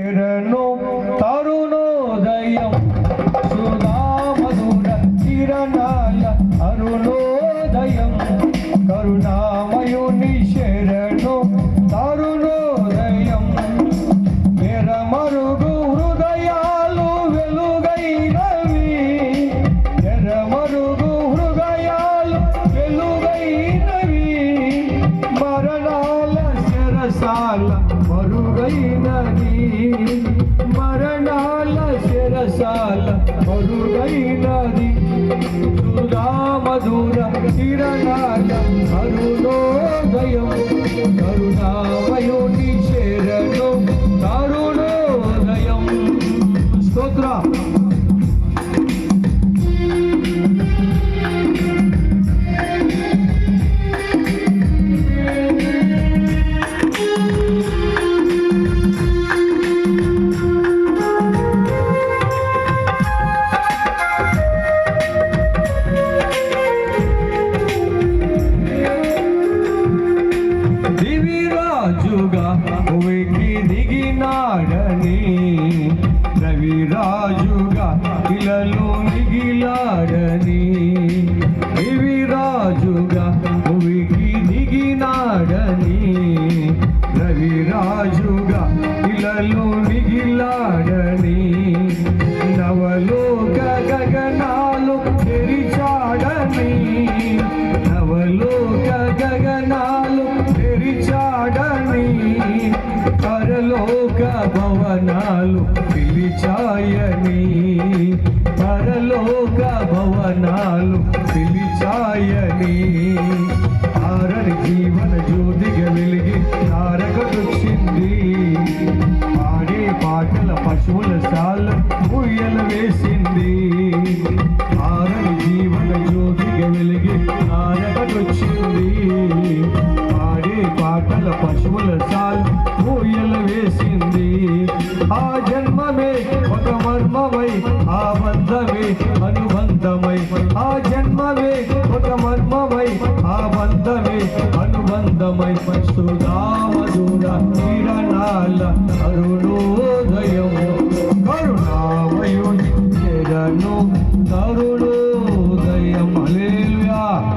శరణు తరుణోదయం. సుధామధుర చిరణాయ అరుణోదయం. కరుణామయుని శరణు తరుణోదయం. ఎరమరుగు హృదయాలు వెలుగైనవి. ఎరమరుగు హృదయాలు వెలుగైనవి. మరణాల శరసాల మరుగైనది. మరణాల శిరసాల మరుగైనది. సుధామధుర కిరణాల దిగినాడని రవిరాజుగా ఇలలో మిగిలాడని రవిరాజుగా ఉవికి దిగినాడని రవిరాజుగా ఇలలో మిగిలాడని నవలోక పరలోక భవనాలు పిలిచాయని. పరలోక భవనాలు పిలిచాయని. ఆరని జీవన జ్యోతిగా వెలిగి తారకటొచ్చింది పాడే పాటల పశువుల సాల ఉయ్యల వేసింది. ఆరని జీవన జ్యోతిగా వెలిగి తారకటొచ్చింది ఆ బంధమే అనుబంధమై ఆ జన్మమే ఒక మర్మమై ఆ బంధమే అనుబంధమై సుధామధుర కిరణాల అరుణోదయము. కరుణామయుని కిరణు తరుణో